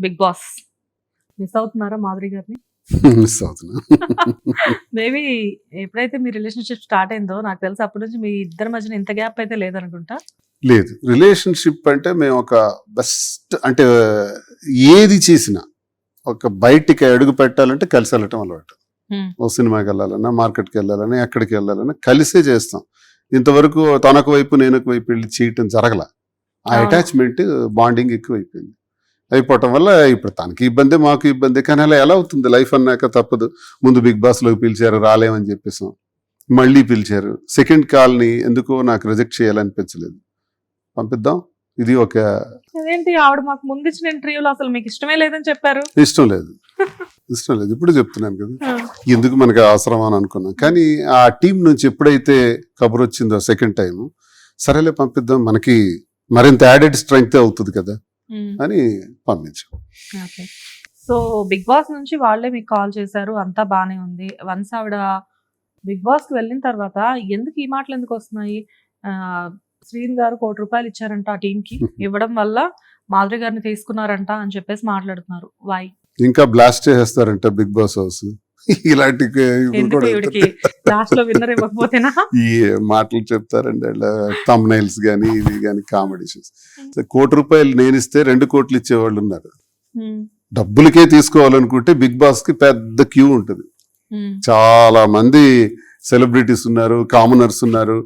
Big boss miss అవుతున్నారా మాధురి గారిని? Miss అవుతున్నా. మేబీ ఎప్పుడైతే మీ రిలేషన్షిప్ స్టార్ట్ అయిందో నాకు తెలిసి అప్పటి నుంచి మీ ఇద్దరి మధ్యన ఇంత గ్యాప్ అయితే లేదనుకుంటా? లేదు. రిలేషన్షిప్ అంటే మేము ఒక బెస్ట్ అంటే ఏది చేసినా ఒక బయటికి అడుగు పెట్టాలంటే కలిసి వెళ్ళటం అలవాటు. Hmm. ఓ సినిమాకి వెళ్ళాలన్నా మార్కెట్కి వెళ్ళాలన్నా ఎక్కడికి వెళ్ళాలన్నా కలిసే చేస్తాం. ఇంతవరకు తనకు వైపు నేను వైపు వెళ్ళి చేయటం జరగల. ఆ. అటాచ్మెంట్ బాండింగ్ ఎక్కువ అయిపోయింది అయిపోవటం వల్ల ఇప్పుడు తనకి ఇబ్బంది మాకు ఇబ్బంది. కానీ అలా ఎలా అవుతుంది? లైఫ్ అన్నాక తప్పదు. ముందు బిగ్ బాస్లోకి పిలిచారు రాలేమని చెప్పేసాం. మళ్ళీ పిలిచారు. సెకండ్ కాల్ని ఎందుకో నాకు రిజెక్ట్ చేయాలనిపించలేదు. పంపిద్దాం. ఇది ఒక అదేంటి? ఆవిడ మాకు ముందు ఇచ్చిన ఇంటర్వ్యూలో అసలు మీకు ఇష్టమే లేదని చెప్పారు. ఇష్టం లేదు. ఇష్టం లేదు. ఇప్పుడు చెప్తున్నాను కదా. ఎందుకు మనకి అవసరం అని అనుకున్నాం. కానీ ఆ టీం నుంచి ఎప్పుడైతే కబుర్ వచ్చిందో సెకండ్ టైం సరేలే పంపిద్దాం. మనకి మరింత యాడెడ్ స్ట్రెంగ్త్ అవుతుంది కదా. అని పంపించాం. సో బిగ్ బాస్ నుంచి వాళ్ళే మీకు కాల్ చేశారు అంతా బానే ఉంది. వన్స్ ఆవిడ బిగ్ బాస్కి వెళ్ళిన తర్వాత ఎందుకు ఈ మాటలు ఎందుకు వస్తున్నాయి? శ్రీన్ గారు కోటి రూపాయలు ఇచ్చారంట ఆ టీం కి ఇవ్వడం వల్ల మాధురి గారిని తీసుకున్నారంట అని చెప్పేసి మాట్లాడుతున్నారు. వై ఇంకా బ్లాస్ట్ చేసేస్తారంట బిగ్ బాస్ హౌస్. ఇలాంటి లాస్ట్లో విన్నర్ ఇవ్వకపోతేనా? ఈ మాటలు చెప్తారండి తమ్ నైల్స్ కానీ ఇవి కానీ కామెడీ షోస్ కోటి రూపాయలు నేను ఇస్తే రెండు కోట్లు ఇచ్చేవాళ్ళు ఉన్నారు. ఉమ్, డబ్బులకే తీసుకోవాలనుకుంటే బిగ్ బాస్కి పెద్ద క్యూ ఉంటుంది. ఉమ్, చాలా మంది సెలబ్రిటీస్ ఉన్నారు కామనర్స్ ఉన్నారు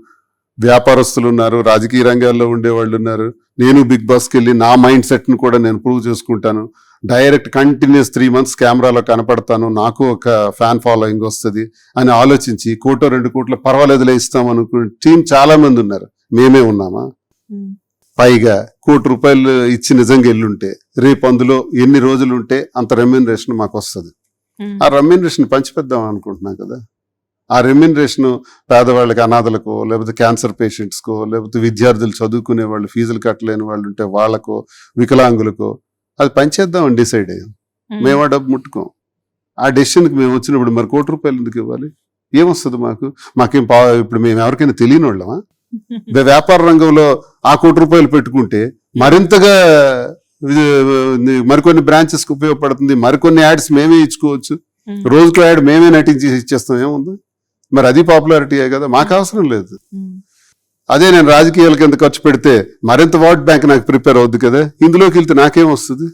వ్యాపారస్తులు ఉన్నారు రాజకీయ రంగాల్లో ఉండే వాళ్ళు ఉన్నారు. నేను బిగ్ బాస్కి వెళ్ళి నా మైండ్ సెట్ను కూడా నేను ప్రూవ్ చేసుకుంటాను. డైరెక్ట్ కంటిన్యూస్ త్రీ మంత్స్ కెమెరాలో కనపడతాను. నాకు ఒక ఫ్యాన్ ఫాలోయింగ్ వస్తుంది అని ఆలోచించి కోటో రెండు కోట్ల పర్వాలేదులే ఇస్తాం అనుకునే టీం చాలా మంది ఉన్నారు. మేమే ఉన్నామా? పైగా కోటి రూపాయలు ఇచ్చి నిజంగా ఎల్లుంటే రేపు అందులో ఎన్ని రోజులు ఉంటే అంత రెమ్యూనరేషన్ మాకు వస్తుంది. ఆ రెమ్యూనరేషన్ పంచిపెద్దాం అనుకుంటున్నాం కదా. ఆ రెమ్యూనరేషన్ పేదవాళ్ళకి అనాథలకో లేకపోతే క్యాన్సర్ పేషెంట్స్కో లేకపోతే విద్యార్థులు చదువుకునే వాళ్ళు ఫీజులు కట్టలేని వాళ్ళు ఉంటే వాళ్ళకో వికలాంగులకో అది పంచేద్దాం అని డిసైడ్ అయ్యాం. మేము. ఆ డబ్బు ముట్టుకోం. ఆ డెసిషన్కి మేము వచ్చినప్పుడు మరి కోటి రూపాయలు ఎందుకు ఇవ్వాలి? ఏమొస్తుంది మాకు? మాకేం పా ఇప్పుడు మేము ఎవరికైనా తెలియని వాళ్ళమా? వ్యాపార రంగంలో ఆ కోటి రూపాయలు పెట్టుకుంటే మరింతగా మరికొన్ని బ్రాంచెస్కి ఉపయోగపడుతుంది. మరికొన్ని యాడ్స్ మేమే ఇచ్చుకోవచ్చు. రోజుకో యాడ్ మేమే నటించి ఇచ్చేస్తాం. ఏముంది? మరి అది పాపులారిటీయే కదా? మాకు అవసరం లేదు. అదే నేను రాజకీయాల కింద ఖర్చు పెడితే మరింత ఓట్ బ్యాంక్ నాకు ప్రిపేర్ అవుద్ది కదా? ఇందులోకి వెళ్తే నాకేం వస్తుంది.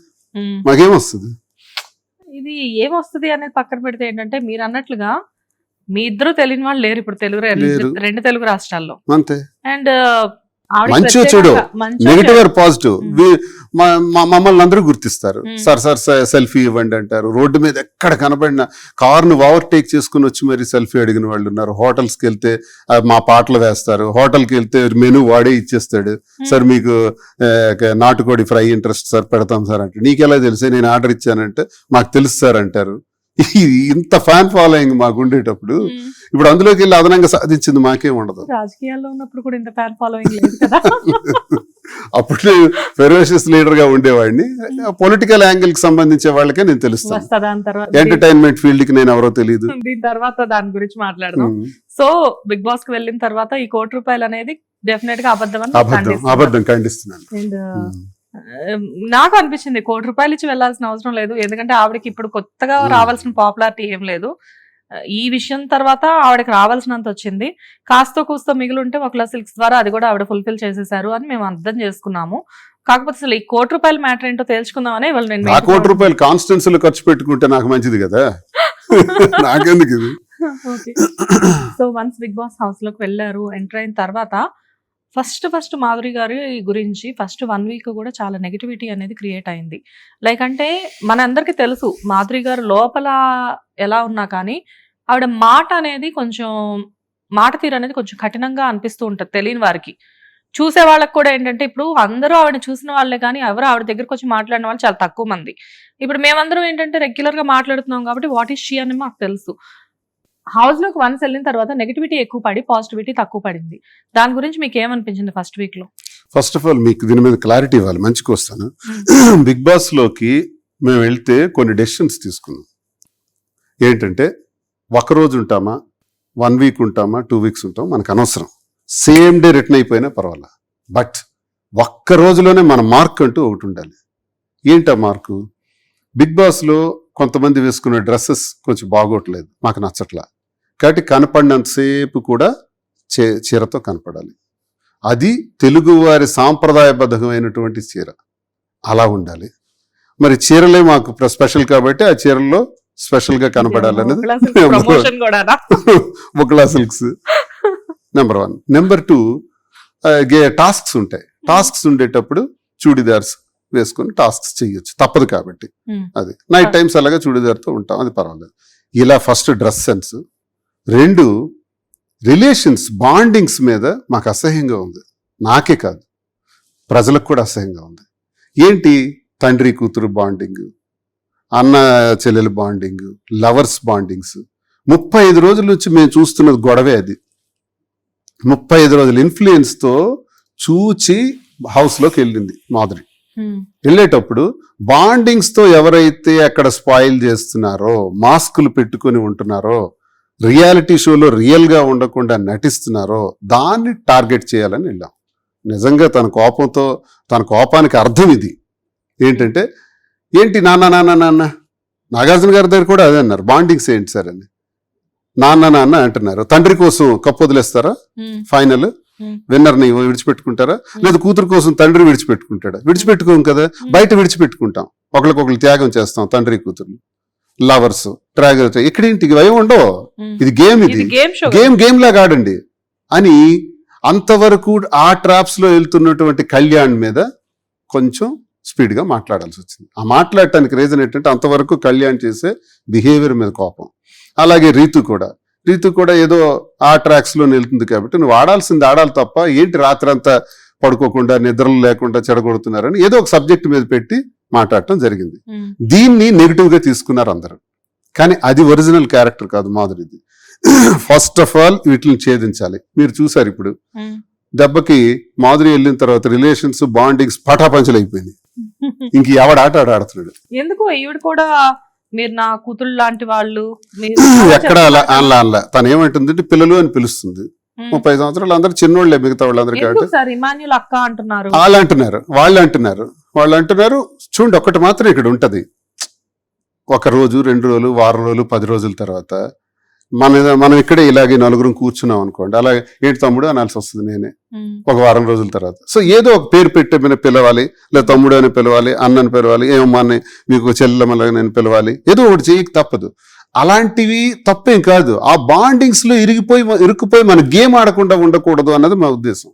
మాకేం వస్తుంది? ఇది ఏమొస్తుంది అనేది పక్కన పెడితే ఏంటంటే మీరు అన్నట్లుగా మీ ఇద్దరు తెలియని వాళ్ళు లేరు ఇప్పుడు తెలుగు రెండు- తెలుగు రాష్ట్రాల్లో. అంతే. అండ్ మంచో చెడో, నెగిటివ్. Are positive. మమ్మల్ని అందరూ గుర్తిస్తారు. Hmm. సార్ సార్ సెల్ఫీ ఇవ్వండి అంటారు. రోడ్డు మీద ఎక్కడ కనబడిన కార్ను ఓవర్టేక్ చేసుకుని వచ్చి మరి సెల్ఫీ అడిగిన వాళ్ళు ఉన్నారు. హోటల్స్కి వెళ్తే మా పాటలు వేస్తారు. హోటల్కి వెళ్తే మెనూ వాడే ఇచ్చేస్తాడు. Hmm. సార్ మీకు నాటుకోడి ఫ్రై ఇంట్రెస్ట్ సార్ పెడతాం సార్ అంటే నీకెలా తెలిసే? నేను ఆర్డర్ ఇచ్చానంటే మాకు తెలుసు సార్ అంటారు. ఇంత ఫ్యాన్ ఫాలోయింగ్ మాకు ఉండేటప్పుడు ఉమ్. ఇప్పుడు అందులోకి వెళ్ళి అదనంగా సాధించింది మాకేం ఉండదు. రాజకీయాల్లో ఉన్నప్పుడు కూడా ఇంత ఫ్యాన్ ఫాలోయింగ్ లేదు కదా. అప్పుడు ఫెరోషియస్ లీడర్గా ఉండేవాడిని. పొలిటికల్ యాంగిల్కి సంబంధించే వాళ్ళకే నేను తెలుస్తాను. ఎంటర్టైన్మెంట్ ఫీల్డ్కి నేను ఎవరో తెలియదు దీని- తర్వాత దాని గురించి మాట్లాడదాం. సో బిగ్ బాస్కి వెళ్ళిన తర్వాత ఈ కోటి రూపాయలు అనేది డెఫినెట్గా అబద్ధం అబద్ధం. అబద్ధం ఖండిస్తున్నాను. నాకు అనిపించింది కోటి రూపాయలు ఇచ్చి వెళ్ళాల్సిన అవసరం లేదు. ఎందుకంటే ఆవిడకి ఇప్పుడు కొత్తగా. రావాల్సిన పాపులారిటీ ఏం లేదు. ఈ విషయం తర్వాత ఆవిడకి రావాల్సినంత వచ్చింది. కాస్త కూస్తో మిగిలి ఉంటే ఒకలా సిల్క్స్ ద్వారా అది కూడా ఆవిడ ఫుల్ఫిల్ చేసేసారు అని మేము అర్థం చేసుకున్నాము. కాకపోతే అసలు ఈ కోటి రూపాయల మ్యాటర్ ఏంటో తెలుసుకుందామని ఇవాళ నేను కోటి రూపాయలు కాన్స్టెన్సీలో ఖర్చు పెట్టుకుంటే నాకు మంచిది కదా? నాకెందుకు ఇది? సో వన్స్ బిగ్ బాస్ హౌస్లోకి వెళ్ళారు ఎంటర్ అయిన తర్వాత ఫస్ట్ ఫస్ట్ మాధురి గారి గురించి ఫస్ట్ వన్ వీక్ కూడా చాలా నెగిటివిటీ అనేది క్రియేట్ అయింది. లైక్ అంటే మనందరికీ తెలుసు మాధురి గారు లోపల ఎలా ఉన్నా కానీ ఆవిడ మాట అనేది కొంచెం మాట తీరు అనేది కొంచెం కఠినంగా అనిపిస్తూ ఉంటుంది తెలియని వారికి. చూసే వాళ్ళకి కూడా ఏంటంటే ఇప్పుడు అందరూ ఆవిడ చూసిన వాళ్ళే కానీ ఎవరు ఆవిడ దగ్గరకు వచ్చి మాట్లాడిన వాళ్ళు చాలా తక్కువ మంది. ఇప్పుడు మేమందరం ఏంటంటే రెగ్యులర్గా మాట్లాడుతున్నాం కాబట్టి వాట్ ఈస్ షీ అని మాకు తెలుసు. హౌస్లోకి వన్స్ వెళ్ళిన తర్వాత నెగిటివిటీ ఎక్కువ పడి పాజిటివిటీ తక్కువ పడింది. దాని గురించి మీకు ఏమనిపించింది ఫస్ట్ వీక్లో? ఫస్ట్ ఆఫ్ ఆల్ మీకు దీని మీద క్లారిటీ ఇవ్వాలి. మంచిగా వస్తాను. బిగ్ బాస్లోకి మేము వెళ్తే కొన్ని డెసిషన్స్ తీసుకున్నాం. ఏంటంటే ఒక రోజు ఉంటామా? వన్ వీక్ ఉంటామా? టూ వీక్స్ ఉంటాం మనకు అనవసరం. సేమ్ డే రిటర్న్ అయిపోయినా పర్వాలా? బట్ ఒక్క రోజులోనే మన మార్క్ అంటూ ఒకటి ఉండాలి. ఏంటా మార్కు? బిగ్ బాస్లో కొంతమంది వేసుకునే డ్రెస్సెస్ కొంచెం బాగోట్లేదు. మాకు నచ్చట్లా. కాబట్టి కనపడినంతసేపు కూడా చే చీరతో కనపడాలి. అది తెలుగువారి సాంప్రదాయబద్ధమైనటువంటి చీర. అలా ఉండాలి. మరి చీరలే మాకు ప్ర- స్పెషల్ కాబట్టి ఆ చీరల్లో స్పెషల్గా కనపడాలనేది బుక్లా silks number one number two tasks ఉంటాయి. టాస్క్స్ ఉండేటప్పుడు చూడిదార్స్ వేసుకొని టాస్క్స్ చేయొచ్చు తప్పదు కాబట్టి. Hmm. అది. నైట్ టైమ్స్ అలాగే చూడిదార్తో ఉంటాం. అది పర్వాలేదు. ఇలా ఫస్ట్ డ్రెస్ సెన్స్ రెండు రిలేషన్స్ బాండింగ్స్ మీద మాకు అసహ్యంగా ఉంది. నాకే కాదు. ప్రజలకు కూడా అసహ్యంగా ఉంది. ఏంటి? తండ్రి కూతురు బాండింగ్ అన్న చెల్లెలు బాండింగ్ లవర్స్ బాండింగ్స్ ముప్పై ఐదు రోజుల నుంచి మేము చూస్తున్నది గొడవే అది. ముప్పై ఐదు రోజుల ఇన్ఫ్లుయెన్స్తో చూచి హౌస్లోకి వెళ్ళింది మాధురి. వెళ్ళేటప్పుడు బాండింగ్స్తో ఎవరైతే అక్కడ స్పాయిల్ చేస్తున్నారో మాస్కులు పెట్టుకొని ఉంటున్నారో రియాలిటీ షోలో రియల్గా ఉండకుండా నటిస్తున్నారో దాన్ని టార్గెట్ చేయాలని వెళ్ళాం. నిజంగా తన కోపంతో తన కోపానికి అర్థం ఇది. ఏంటంటే ఏంటి నాన్న నాన్న నాన్న? నాగార్జున గారి దగ్గర కూడా అదే అన్నారు. బాండింగ్స్ ఏంటి సార్ అని. నాన్న నాన్న అంటున్నారు. తండ్రి కోసం కప్పు వదిలేస్తారా? Final Hmm. విన్నర్ని విడిచిపెట్టుకుంటారా? లేదా కూతురు కోసం తండ్రి విడిచిపెట్టుకుంటాడా? విడిచిపెట్టుకోం కదా. బయట విడిచిపెట్టుకుంటాం. ఒకరికొకరు త్యాగం చేస్తాం తండ్రి కూతురు లవర్స్ ట్రాగర్ ఇక్కడేంటి? ఇవి ఏమి ఉండవు. ఇది గేమ్ ఇది. గేమ్ గేమ్ లాగా ఆడండి. అని అంతవరకు ఆ ట్రాప్స్లో వెళ్తున్నటువంటి కళ్యాణ్ మీద కొంచెం స్పీడ్గా మాట్లాడాల్సి వచ్చింది. ఆ మాట్లాడటానికి రీజన్ ఏంటంటే అంతవరకు కళ్యాణ్ చేసే బిహేవియర్ మీద కోపం. అలాగే రీతు కూడా. రీతు కూడా ఏదో ఆ ట్రాక్స్లో వెళ్తుంది కాబట్టి నువ్వు ఆడాల్సింది ఆడాలి తప్ప ఏంటి రాత్రి అంతా పడుకోకుండా నిద్రలు లేకుండా చెడగొడుతున్నారని ఏదో ఒక సబ్జెక్ట్ మీద పెట్టి మాట్లాడటం జరిగింది. దీన్ని నెగిటివ్గా తీసుకున్నారు అందరూ. కానీ అది ఒరిజినల్ క్యారెక్టర్ కాదు మాధురిది. ఫస్ట్ ఆఫ్ ఆల్ వీటిని ఛేదించాలి. మీరు చూసారు ఇప్పుడు. దెబ్బకి మాధురి వెళ్ళిన తర్వాత రిలేషన్స్ బాండింగ్స్ పటాపంచలు అయిపోయింది ఇంక ఎవడ ఆట ఆడ ఆడుతున్నాడు? ఎందుకు? ఈవిడ కూడా మీరు నా కూతురు లాంటి వాళ్ళు ఎక్కడ అలా అలా అలా. తను ఏమంటుందంటే పిల్లలు అని పిలుస్తుంది. ముప్పై సంవత్సరాలు అందరూ చిన్నోళ్ళే మిగతా వాళ్ళందరూ కాబట్టి. అక్క అంటున్నారు? వాళ్ళు అంటున్నారు వాళ్ళు అంటున్నారు వాళ్ళు అంటున్నారు. చూడండి ఒక్కటి మాత్రం ఇక్కడ ఉంటది. ఒక రోజు రెండు రోజులు వారం రోజులు పది రోజుల తర్వాత మన మనం ఇక్కడే ఇలాగే నలుగురం కూర్చున్నాం అనుకోండి. అలాగే ఏంటి తమ్ముడు అనాల్సి వస్తుంది నేనే. ఒక వారం రోజుల తర్వాత. సో ఏదో ఒక పేరు పెట్టే పిలవాలి లేదా తమ్ముడు అని పిలవాలి అన్నని పిలవాలి ఏమమ్మా అని మీకు చెల్లెమ్మలాగా నేను పిలవాలి. ఏదో ఒకటి చేయక తప్పదు. అలాంటివి తప్పేం కాదు. ఆ బాండింగ్స్లో ఇరిగిపోయి ఇరుక్కుపోయి మన గేమ్ ఆడకుండా ఉండకూడదు అన్నది మా ఉద్దేశం.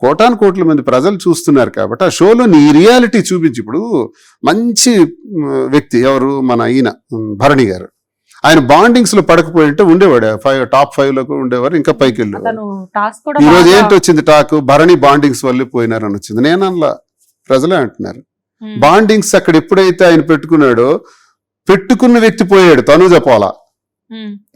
కోటాను కోట్ల మంది ప్రజలు చూస్తున్నారు కాబట్టి ఆ షోలో నీ రియాలిటీ చూపించి ఇప్పుడు మంచి వ్యక్తి ఎవరు? మన ఈయన భరణి గారు. ఆయన బాండింగ్స్లో పడకపోయి ఉంటే ఉండేవాడు. ఫైవ్ టాప్ ఫైవ్లో ఉండేవారు ఇంకా పైకి వెళ్ళేవారు రోజు ఏంటి వచ్చింది టాక్ భరణి బాండింగ్స్ వల్లే పోయినారని వచ్చింది. నేను అనలా ప్రజలే అంటున్నారు. బాండింగ్స్ అక్కడ ఎప్పుడైతే ఆయన పెట్టుకున్నాడో పెట్టుకున్న వ్యక్తి పోయాడు తనుజ పోలా.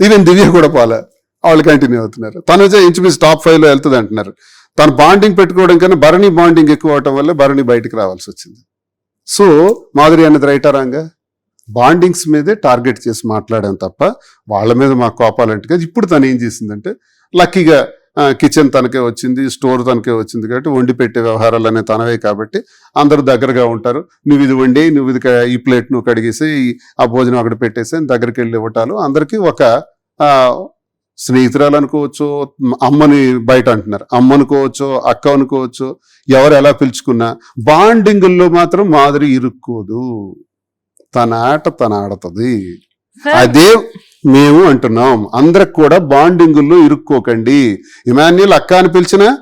ఈవెన్ దివ్య కూడా పోలా. వాళ్ళు కంటిన్యూ అవుతున్నారు. తనుజ ఇంచుమించు టాప్ ఫైవ్లో వెళ్తుంది అంటున్నారు. తను బాండింగ్ పెట్టుకోవడం కన్నా భరణి బాండింగ్ ఎక్కువ అవటం వల్ల భరణి బయటికి రావాల్సి వచ్చింది. సో మాధురి అన్నది రైటారాంగా బాండింగ్స్ మీదే టార్గెట్ చేసి మాట్లాడాను తప్ప వాళ్ళ మీద మాకు కోపాలంటే ఇప్పుడు తను ఏం చేసిందంటే లక్కీగా కిచెన్ తనకే వచ్చింది స్టోర్ తనకే వచ్చింది కాబట్టి వండి పెట్టే వ్యవహారాలు అనే తనవే కాబట్టి అందరూ దగ్గరగా ఉంటారు. నువ్వు ఇది వండి నువ్వు ఇది ఈ ప్లేట్ నువ్వు కడిగేసి ఆ భోజనం అక్కడ పెట్టేసి దగ్గరికి వెళ్ళి ఇవ్వటాలు. అందరికీ ఒక స్నేహితురాలు అనుకోవచ్చు అమ్మని బయట అంటున్నారు. అమ్మ అనుకోవచ్చు అక్క అనుకోవచ్చు ఎవరు ఎలా పిలుచుకున్నా బాండింగుల్లో మాత్రం మాదిరి ఇరుక్కోదు. తన ఆట తన ఆడుతుంది అదే మేము అంటున్నాం. అందరికి కూడా బాండింగుల్లో ఇరుక్కోకండి. ఇమాన్యుల్ అక్క అని పిలిచినా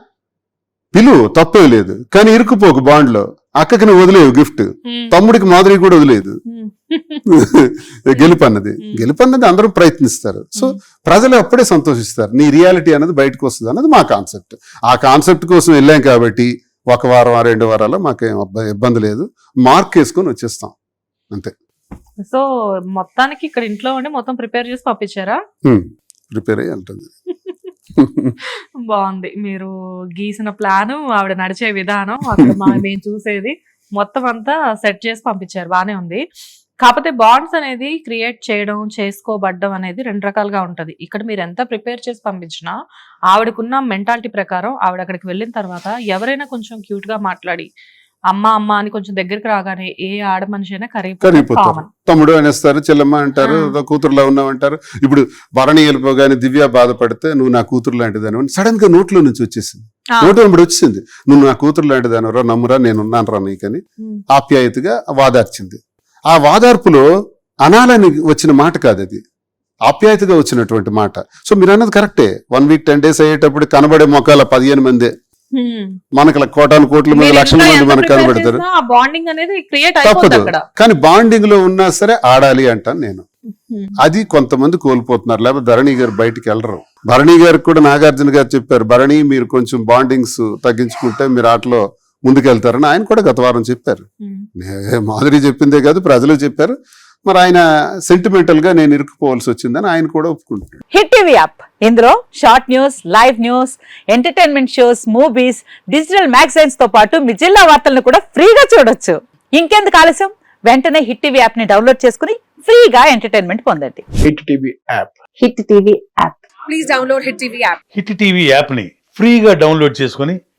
పిలు తప్పే లేదు. కానీ ఇరుక్కుపోకు బాండ్లో అక్కకి నువ్వు వదిలేవు గిఫ్ట్. తమ్ముడికి మాదిరి కూడా వదిలేదు. గెలుపన్నది. గెలుపన్నది అందరూ ప్రయత్నిస్తారు. సో. ప్రజలు అప్పుడే సంతోషిస్తారు. నీ రియాలిటీ అనేది బయటకు వస్తుంది అన్నది మా కాన్సెప్ట్. ఆ కాన్సెప్ట్ కోసం వెళ్ళాం కాబట్టి ఒక వారం ఆ రెండు వారాల్లో మాకేం ఇబ్బంది లేదు. మార్క్ వేసుకొని వచ్చేస్తాం. అంతే. సో మొత్తానికి ఇక్కడ ఇంట్లో ఉండి మొత్తం ప్రిపేర్ చేసి పంపించారా? ప్రిపేర్ అయ్యి ఉంటుంది బాగుంది. మీరు గీసిన ప్లాన్ ఆవిడ నడిచే విధానం అక్కడ మా మేము చూసేది మొత్తం అంతా సెట్ చేసి పంపించారు. బానే ఉంది. కాకపోతే బాండ్స్ అనేది క్రియేట్ చేయడం చేసుకోబడ్డం అనేది రెండు రకాలుగా ఉంటది. ఇక్కడ మీరు ఎంత ప్రిపేర్ చేసి పంపించినా ఆవిడకున్న మెంటాలిటీ ప్రకారం ఆవిడ అక్కడికి వెళ్ళిన తర్వాత ఎవరైనా కొంచెం క్యూట్గా మాట్లాడి అమ్మ అమ్మ అని కొంచెం దగ్గరికి రాగానే ఏ ఆడ మనిషి అయినా కరిగిపోతారు తమ్ముడు అనేస్తారు చెల్లెమ్మ అంటారు. కూతురులో ఉన్నావు అంటారు ఇప్పుడు భరణి వెళ్ళిపోగానే దివ్య బాధపడితే నువ్వు నా కూతురు లాంటిదని సడన్గా నోట్లో నుంచి వచ్చేసింది. నోట్లో వెంబడి వచ్చింది. నువ్వు నా కూతురు లాంటిదాను రా నమ్మురా నేను ఉన్నాను రా నీకని ఆప్యాయతగా వాదార్చింది. ఆ వాదార్పులో అనాలని వచ్చిన మాట కాదు అది. ఆప్యాయతగా వచ్చినటువంటి మాట. సో మీరు అన్నది కరెక్టే. వన్ వీక్ టెన్ డేస్ అయ్యేటప్పుడు కనబడే మొక్కల పదిహేను మంది. మనకి కోటాను కోట్ల మంది లక్షల మంది మనకు కనబడతారు? బాండింగ్ అనేది క్రియేట్ తప్పదు. కానీ బాండింగ్లో ఉన్నా సరే ఆడాలి అంటాను నేను. అది కొంతమంది కోల్పోతున్నారు. లేకపోతే ధరణి గారు బయటికి వెళ్ళరు. భరణి గారికి కూడా నాగార్జున గారు చెప్పారు భరణి మీరు కొంచెం బాండింగ్స్ తగ్గించుకుంటే మీరు ఆటలో ముందుకెళ్తారని ఆయన కూడా గత వారం చెప్పారు. నే- మాధురి చెప్పిందే కాదు ప్రజలు చెప్పారు. మరి ఆయన సెంటిమెంటల్గా నేను ఇరుక్కుపోవాల్సి వచ్చిందని ఆయన కూడా ఒప్పుకుంటున్నాడు. Hit TV app. ఇందులో short news live news entertainment shows movies digital మ్యాగజైన్స్తో పాటు మీ జిల్లా వార్తలను కూడా ఫ్రీగా చూడొచ్చు. ఇంకెందుకు ఆలస్యం? వెంటనే హిట్ టీవీ యాప్ని డౌన్లోడ్ చేసుకుని ఫ్రీగా ఎంటర్టైన్మెంట్ పొందండి. Hit TV app. Hit TV app. Hit TV యాప్ని ఫ్రీగా డౌన్లోడ్ చేసుకొని